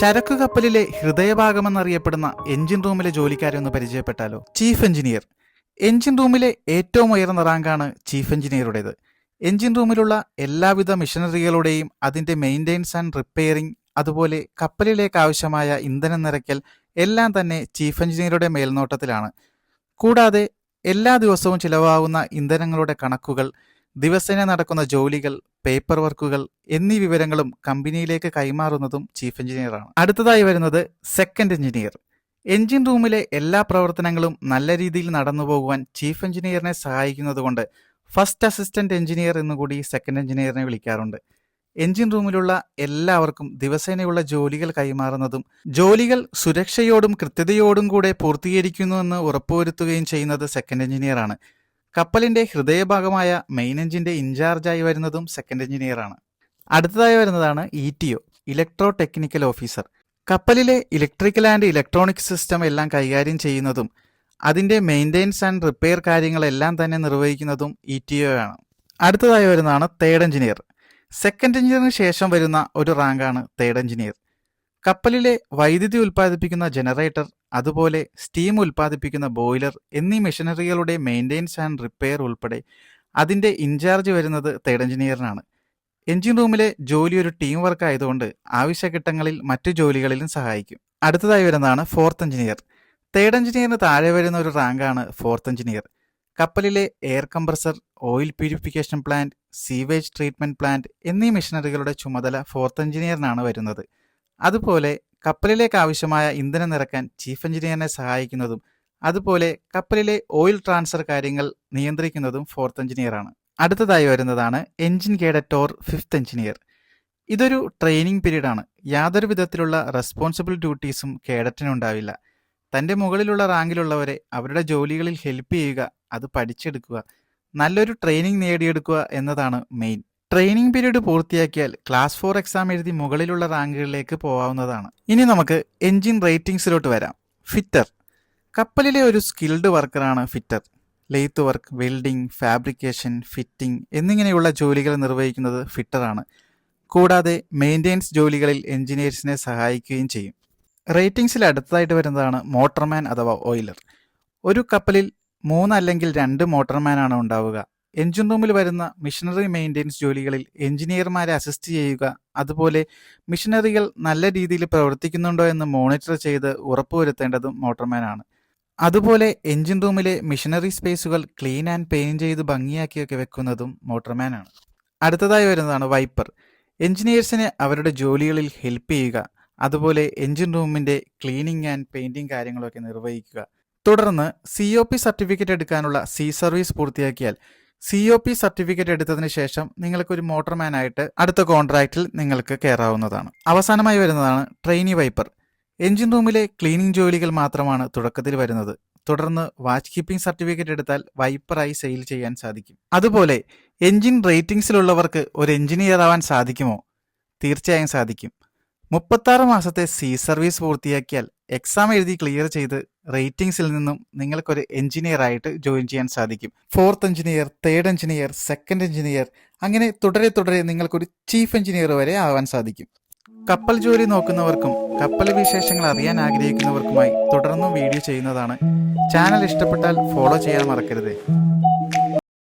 ചരക്കു കപ്പലിലെ ഹൃദയഭാഗമെന്നറിയപ്പെടുന്ന എഞ്ചിൻ റൂമിലെ ജോലിക്കാരെ ഒന്ന് പരിചയപ്പെട്ടാലോ? ചീഫ് എഞ്ചിനീയർ എഞ്ചിൻ റൂമിലെ ഏറ്റവും ഉയർന്ന റാങ്കാണ് ചീഫ് എഞ്ചിനീയറുടേത് എഞ്ചിൻ റൂമിലുള്ള എല്ലാവിധ മെഷീനറികളുടെയും അതിന്റെ മെയിന്റെനൻസ് ആൻഡ് റിപ്പയറിംഗ് അതുപോലെ കപ്പലിലേക്ക് ആവശ്യമായ ഇന്ധനം നിറയ്ക്കൽ എല്ലാം തന്നെ ചീഫ് എഞ്ചിനീയറുടെ മേൽനോട്ടത്തിലാണ്. കൂടാതെ എല്ലാ ദിവസവും ചിലവാകുന്ന ഇന്ധനങ്ങളുടെ കണക്കുകൾ ദിവസേന നടക്കുന്ന ജോലികൾ പേപ്പർ വർക്കുകൾ എന്നീ വിവരങ്ങളും കമ്പനിയിലേക്ക് കൈമാറുന്നതും ചീഫ് എഞ്ചിനീയറാണ് അടുത്തതായി വരുന്നത് സെക്കൻഡ് എഞ്ചിനീയർ എഞ്ചിൻ റൂമിലെ എല്ലാ പ്രവർത്തനങ്ങളും നല്ല രീതിയിൽ നടന്നു പോകുവാൻ ചീഫ് എഞ്ചിനീയറിനെ സഹായിക്കുന്നതുകൊണ്ട് ഫസ്റ്റ് അസിസ്റ്റന്റ് എഞ്ചിനീയർ എന്നുകൂടി സെക്കൻഡ് എഞ്ചിനീയറിനെ വിളിക്കാറുണ്ട്. എഞ്ചിൻ റൂമിലുള്ള എല്ലാവർക്കും ദിവസേനയുള്ള ജോലികൾ കൈമാറുന്നതും ജോലികൾ സുരക്ഷയോടും കൃത്യതയോടും കൂടെ പൂർത്തീകരിക്കുന്നുവെന്ന് ഉറപ്പുവരുത്തുകയും ചെയ്യുന്നത് സെക്കൻഡ് എഞ്ചിനീയറാണ് കപ്പലിന്റെ ഹൃദയഭാഗമായ മെയിൻ എഞ്ചിന്റെ ഇൻചാർജായി വരുന്നതും സെക്കൻഡ് എഞ്ചിനീയറാണ് അടുത്തതായി വരുന്നതാണ് E T O electro technical officer കപ്പലിലെ ഇലക്ട്രിക്കൽ ആൻഡ് ഇലക്ട്രോണിക് സിസ്റ്റം എല്ലാം കൈകാര്യം ചെയ്യുന്നതും അതിന്റെ മെയിന്റെനൻസ് ആൻഡ് റിപ്പയർ കാര്യങ്ങളെല്ലാം തന്നെ നിർവഹിക്കുന്നതും ഇ ടി ഒ ആണ്. അടുത്തതായി വരുന്നതാണ് തേർഡ് എഞ്ചിനീയർ സെക്കൻഡ് എഞ്ചിനീയറിന് ശേഷം വരുന്ന ഒരു റാങ്കാണ് തേർഡ് എഞ്ചിനീയർ കപ്പലിലെ വൈദ്യുതി ഉൽപ്പാദിപ്പിക്കുന്ന ജനറേറ്റർ അതുപോലെ സ്റ്റീം ഉൽപ്പാദിപ്പിക്കുന്ന ബോയിലർ എന്നീ മെഷീനറികളുടെ മെയിന്റെനൻസ് ആൻഡ് റിപ്പയർ ഉൾപ്പെടെ അതിന്റെ ഇൻചാർജ് വരുന്നത് തേർഡ് എഞ്ചിനീയറിനാണ് എഞ്ചിൻ റൂമിലെ ജോലി ഒരു ടീം വർക്ക് ആയതുകൊണ്ട് ആവശ്യഘട്ടങ്ങളിൽ മറ്റു ജോലികളിലും സഹായിക്കും. അടുത്തതായി വരുന്നതാണ് ഫോർത്ത് എഞ്ചിനീയർ തേർഡ് എഞ്ചിനീയറിന് താഴെ വരുന്ന ഒരു റാങ്കാണ് ഫോർത്ത് എഞ്ചിനീയർ കപ്പലിലെ air compressor oil purification plant sewage treatment plant എന്നീ മെഷീനറികളുടെ ചുമതല ഫോർത്ത് എഞ്ചിനീയറിനാണ് വരുന്നത്. അതുപോലെ കപ്പലിലേക്ക് ആവശ്യമായ ഇന്ധനം നിറക്കാൻ ചീഫ് എഞ്ചിനീയറിനെ സഹായിക്കുന്നതും അതുപോലെ കപ്പലിലെ ഓയിൽ ട്രാൻസ്ഫർ കാര്യങ്ങൾ നിയന്ത്രിക്കുന്നതും ഫോർത്ത് എഞ്ചിനീയറാണ്. അടുത്തതായി വരുന്നതാണ് എഞ്ചിൻ കേഡറ്റോർ ഫിഫ്ത്ത് എഞ്ചിനീയർ. ഇതൊരു ട്രെയിനിങ് പീരീഡ് ആണ് യാതൊരു വിധത്തിലുള്ള റെസ്പോൺസിബിൾ ഡ്യൂട്ടീസും കേഡറ്റിനുണ്ടാവില്ല. തന്റെ മുകളിലുള്ള റാങ്കിലുള്ളവരെ അവരുടെ ജോലികളിൽ ഹെൽപ്പ് ചെയ്യുക അത് പഠിച്ചെടുക്കുക നല്ലൊരു ട്രെയിനിങ് നേടിയെടുക്കുക എന്നതാണ് മെയിൻ. ട്രെയിനിങ് പീരീഡ് പൂർത്തിയാക്കിയാൽ ക്ലാസ് ഫോർ എക്സാം എഴുതി മുകളിലുള്ള റാങ്കുകളിലേക്ക് പോകാവുന്നതാണ്. ഇനി നമുക്ക് എൻജിൻ റേറ്റിംഗ്സിലോട്ട് വരാം. ഫിറ്റർ. കപ്പലിലെ ഒരു skilled വർക്കറാണ് fitter. Lathe work welding fabrication fitting എന്നിങ്ങനെയുള്ള ജോലികൾ നിർവഹിക്കുന്നത് ഫിറ്ററാണ്. കൂടാതെ മെയിന്റെനൻസ് ജോലികളിൽ എഞ്ചിനീയേഴ്സിനെ സഹായിക്കുകയും ചെയ്യും. റേറ്റിംഗ്സിൽ അടുത്തതായിട്ട് വരുന്നതാണ് മോട്ടർമാൻ അഥവാ ഓയിലർ. ഒരു കപ്പലിൽ മൂന്നല്ലെങ്കിൽ രണ്ട് മോട്ടർമാനാണ് ഉണ്ടാവുക. എഞ്ചിൻ റൂമിൽ വരുന്ന മിഷനറി മെയിന്റെനൻസ് ജോലികളിൽ എഞ്ചിനീയർമാരെ അസിസ്റ്റ് ചെയ്യുക അതുപോലെ മിഷനറികൾ നല്ല രീതിയിൽ പ്രവർത്തിക്കുന്നുണ്ടോ എന്ന് മോണിറ്റർ ചെയ്ത് ഉറപ്പുവരുത്തേണ്ടതും മോട്ടർമാനാണ്. അതുപോലെ എഞ്ചിൻ റൂമിലെ മിഷനറി സ്പേസുകൾ ക്ലീൻ ആൻഡ് പെയിൻ ചെയ്ത് ഭംഗിയാക്കിയൊക്കെ വെക്കുന്നതും മോട്ടർമാനാണ്. അടുത്തതായി വരുന്നതാണ് വൈപ്പർ. എഞ്ചിനീയേഴ്സിനെ അവരുടെ ജോലികളിൽ ഹെൽപ്പ് ചെയ്യുക അതുപോലെ എഞ്ചിൻ റൂമിന്റെ ക്ലീനിങ് ആൻഡ് പെയിന്റിംഗ് കാര്യങ്ങളൊക്കെ നിർവഹിക്കുക. തുടർന്ന് സി ഒ പി സർട്ടിഫിക്കറ്റ് എടുക്കാനുള്ള സി സർവീസ് പൂർത്തിയാക്കിയാൽ സി ഒ പി സർട്ടിഫിക്കറ്റ് എടുത്തതിന് ശേഷം നിങ്ങൾക്ക് ഒരു മോട്ടർമാനായിട്ട് അടുത്ത കോൺട്രാക്റ്റിൽ നിങ്ങൾക്ക് കയറാവുന്നതാണ് അവസാനമായി വരുന്നതാണ് ട്രെയിനി വൈപ്പർ എഞ്ചിൻ റൂമിലെ ക്ലീനിംഗ് ജോലികൾ മാത്രമാണ് തുടക്കത്തിൽ വരുന്നത്. തുടർന്ന് വാച്ച് കീപ്പിംഗ് സർട്ടിഫിക്കറ്റ് എടുത്താൽ വൈപ്പറായി സെയിൽ ചെയ്യാൻ സാധിക്കും. അതുപോലെ എഞ്ചിൻ റേറ്റിംഗ്സിലുള്ളവർക്ക് ഒരു എഞ്ചിനീയർ ആവാൻ സാധിക്കുമോ? തീർച്ചയായും സാധിക്കും. മുപ്പത്താറ് മാസത്തെ സി സർവീസ് പൂർത്തിയാക്കിയാൽ എക്സാം എഴുതി ക്ലിയർ ചെയ്ത് റേറ്റിംഗ്സിൽ നിന്നും നിങ്ങൾക്കൊരു എഞ്ചിനീയർ ആയിട്ട് ജോയിൻ ചെയ്യാൻ സാധിക്കും. Fourth engineer third engineer second engineer അങ്ങനെ തുടരെ തുടരെ നിങ്ങൾക്കൊരു ചീഫ് എഞ്ചിനീയർ വരെ ആവാൻ സാധിക്കും. കപ്പൽ ജോലി നോക്കുന്നവർക്കും കപ്പൽ വിശേഷങ്ങൾ അറിയാൻ ആഗ്രഹിക്കുന്നവർക്കുമായി തുടർന്നും വീഡിയോ ചെയ്യുന്നതാണ്. ചാനൽ ഇഷ്ടപ്പെട്ടാൽ ഫോളോ ചെയ്യാൻ മറക്കരുത്.